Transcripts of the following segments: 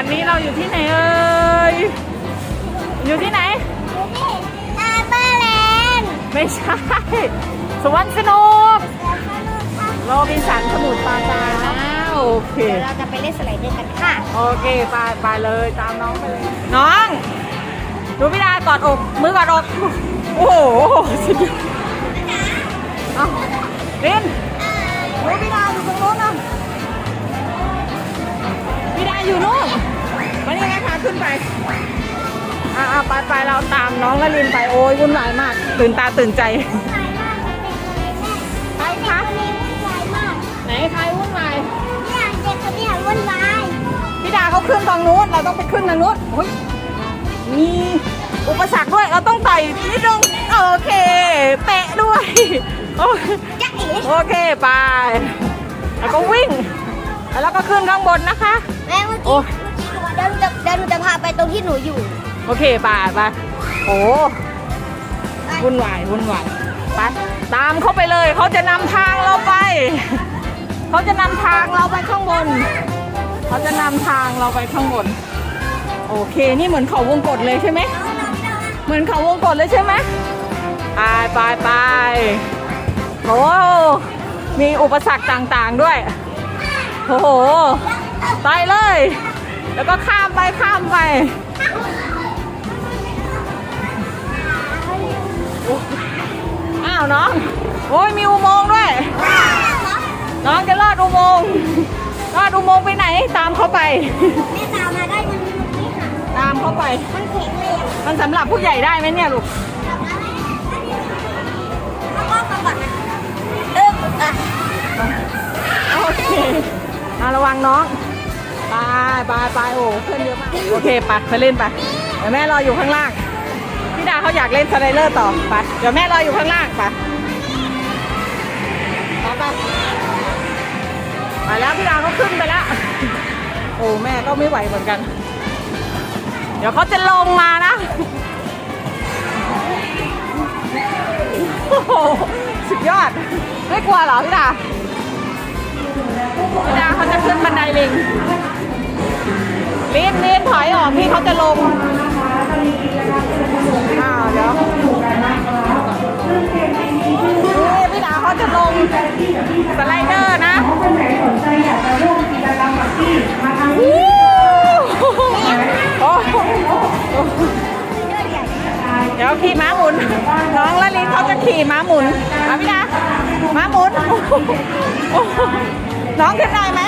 วันนี้เราอยู่ที่ไหนเอ่ย อยู่ที่ไหนอาเบอร์แลนด์ไม่ใช่ สวนสนุกโรบินสันสมุทรปราการนะโอเค เดี๋ยวเราจะไปเล่นสไลเดอร์กันค่ะ โอเคไปไปเลยตามน้องไปเลย น้อง ดูพี่ดากอดอก มือกอดอก โอ้โหสุดยอดเอาเล่นดูพี่ดาอยู่ตรงโน้นนะพี่ดาอยู่โน้นมานี่แม่พา ขึ้นไป อ่าไปไปเราตามน้องละลินไปโอ้ยวุ่นวายมาก ตื่นตาตื่นใจใครคะคนนี้วุ่นวายมากไหนใครวุ่นวายเนี่ยเด็กคนเนี้วุ่นวายพี่ดาเขาขึ้นทางนู้นเราต้องไปขึ้นทางนู้นโอ้ยมีอุปสรรคด้วยเราต้องไต่นิดนึงโอเคเตะด้วยโอเคจ๊ะเอ๋โอเคไปแล้วก็วิ่ง แล้วก็ขึ้นข้างบนนะคะแม่เมื่อโอ้กี้ เมื่อกี้หนูเดินจะเดินหนูจะพาไปตรงที่หนูอยู่โอเคไปไปโอ้วุ่นวายวุ่นวายไปตามเขาไปเลยเขาจะนำทางเราไป เขาจะนำทางเราไปข้างบน เขาจะนำทางเราไปข้างบน โอเค นี่เหมือนเขาวงกตเลยใช่ไหม เหมือนเขาวงกตเลยใช่ไหมไปไปไปโอ้มีอุปสรรคต่างๆด้วย โอ้โห ไปเลย แล้วก็ข้ามไปข้ามไปอ้าวน้อง โอ้ยมีอุโมงค์ด้วย น้องจะลอดอุโมงค์ลอดอุโมงค์ไปไหนตามเขาไป แม่ตามมาได้มันนี่ค่ะตามเขาไป มันแข็งเลยอะมันสำหรับผู้ใหญ่ได้ไหมเนี่ยลูกแล้วก็กระบะนะเอออะโอเคอาระวังน้อง ไปไปไปโอ้เพื่อนเยอะมากโอเคไปไปเล่นไปเดี๋ยวแม่รออยู่ข้างล่างพี่ดาเขาอยากเล่นสไลเดอร์ต่อไปเดี๋ยวแม่รออยู่ข้างล่างไปไปไปไปแล้วพี่ดาเขาขึ้นไปแล้วโอ้แม่ก็ไม่ไหวเหมือนกัน เดี๋ยวเขาจะลงมานะโอ้โหสุดยอด ไม่กลัวเหรอพี่ดาพี่ดาเขาจะขึ้นบันไดลิง ลินลินถอยออกพี่เขาจะลงอ้าวเดี๋ยวนี่พี่ดาเขาจะลงสไลเดอร์นะวู้โอ้โหเดี๋ยวขี่ม้าหมุน น้องละลินเขาจะขี่ม้าหมุนมาพี่ดาม้าหมุน น้องขึ้นได้ไหม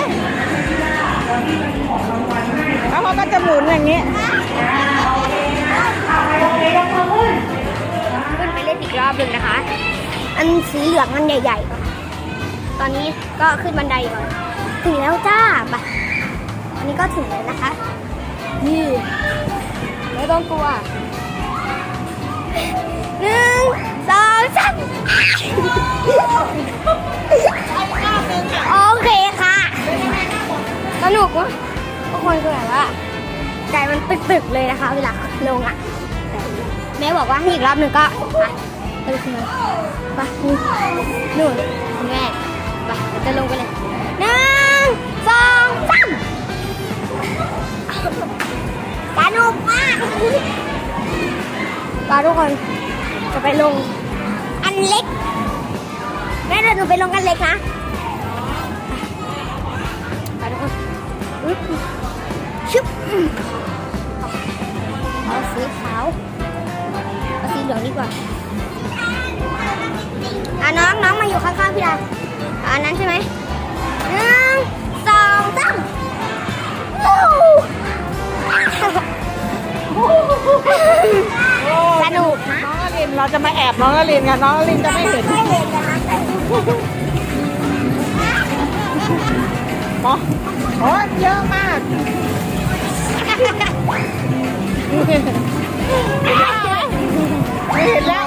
แล้วเขาก็จะหมุนอย่างนี้ ขึ้นไปเล่นอีกรอบหนึ่งนะคะ อันสีเหลืองอันใหญ่ ๆ ตอนนี้ก็ขึ้นบันไดก่อน ถึงแล้วจ้าไปอันนี้ก็ถึงแล้วนะคะ นี่ไม่ต้องกลัวหนึ่งสองสามโอเคค่ะ สนุกวะทุก คนคือแบบว่าใจมันตึกๆเลยนะคะ เวลาลงอะแม่บอกว่าให้อีกรอบหนึ่งก็ไปไปเลยคุณแม่ไปนู่นคุณแม่ไปจะลงไปเลยหนึ่งสองสามสนุกมากไปทุกคนจะไปลงอันเล็กแม่เดี๋ยวหนูไปลงอันเล็กนะไปทุกคน เอาสีขาว เอาสีเหลืองดีกว่าอะน้องน้องมาอยู่ข้างๆพี่ดาอะอันนั้นใช่ไหมหนึ่งสองสามวู้สนุกนะน้องอลินเราจะมาแอบน้องอลินกันน้องอลินจะไม่เห็นไม่เห็นนะอ๋อโอ้ยเยอะมาก ไม่เห็นแล้ว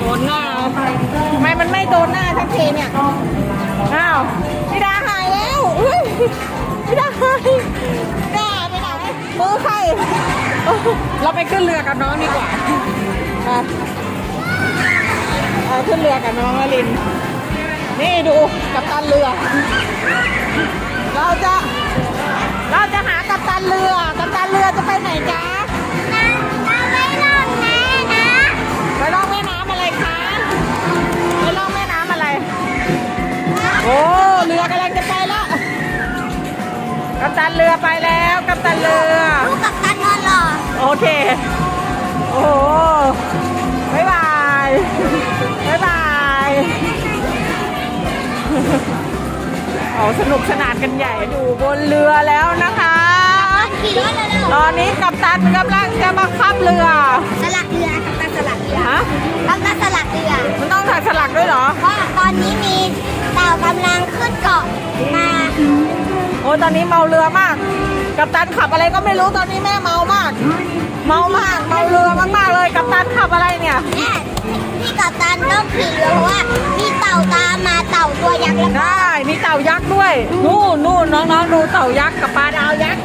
โดนหน้าทำไมมันไม่โดนหน้าทักทีเนี่ย อ้าวพี่ดาหายแล้วอุ๊ยพี่ดาหายพี่ดาไปไหนมือใครเราไปขึ้นเรือกับน้องดีกว่าอะเอาขึ้นเรือกับน้องอลิน นี่ดูกัปตันเรือ เราจะ เราจะหากัปตันเรือ กัปตันเรือจะไปไหนจ๊ะนะเราไม่รอดแน่นะไปล่องแม่น้ำอะไรคะไปล่องแม่น้ำอะไร โอ้ เรือกำลังจะไปแล้ว กัปตันเรือไปแล้ว กัปตันเรือ ลูกกับตันนอนรอโอเค เอาสนุกสนานกันใหญ่อยู่บนเรือแล้วนะคะ ขี่รถเร็วตอนนี้กัปตันกำลังจะมาขับเรือๆสลักเรือกับตันสลักเรือฮะกับตันสลักเรือ มันต้องถ่ายสลักด้วยเหรอ เพราะตอนนี้มีเต่ากำลังขึ้นเกาะมาโอ้ยตอนนี้เมาเรือมาก กัปตันขับอะไรก็ไม่รู้ตอนนี้แม่เมามาก เมามาก เมาเรือมากๆเลย กัปตันขับอะไรเนี่ย แม่พี่กับตันต้องขี่เรือเพราะว่ามี เต่าตามมาเต่าตัวยักษ์แล้วก็ได้ มีเต่ายักษ์ด้วย นู่นนู่นน้องๆดูเต่ายักษ์กับปลาดาวยักษ์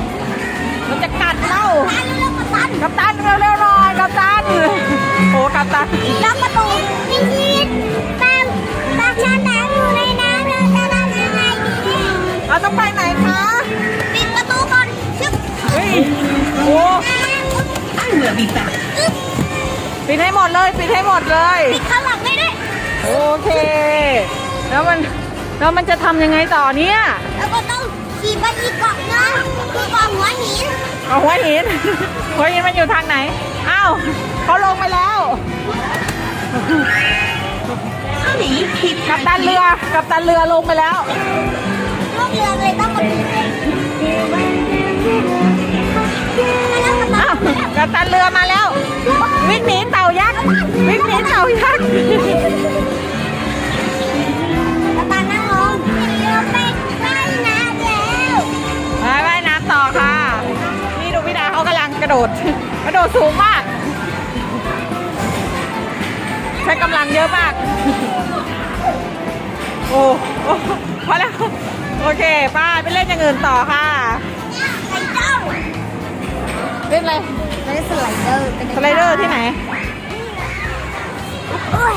มันจะกัดเล่าตายเร็วๆกับตันกัปตันเร็วๆหน่อยกัปตัน โอ้กัปตันล็อกประตูพี่ชีดตามตามฉันน้ำอยู่ในน้ำเราจะทำยังไงดีเราต้องไปไหนคะ ปิดประตูก่อนชึบเฮ้ย โอ้ปิดให้หมดเลย ปิดให้หมดเลย ปิดข้างหลังไม่ได้ โอเค แล้วมันแล้วมันจะทำยังไงต่อเนี่ยแล้วก็ต้องขี่ไปอีกเกาะนึงคือเกาะหัวหินเอาหัวหินหัวหินมันอยู่ทางไหนอ้าวเขาลงไปแล้วกับตันเรือกับตันเรือลงไปแล้วลูกเรือเลยต้องมาดูแล้วกับตัอ้าวนกับตันเรือมาแล้ว วิ่งหนีเต่ายักษ์วิ่งหนีเต่ายักษ์ โอ้โอ้พอแล้ว โอเคไป้าไปเล่นอย่างอื่นต่อค่ะไสเดอร์เล่นอะไรเล่นสไลเดอร์สไลเดอร์ที่ไหน โอ้ย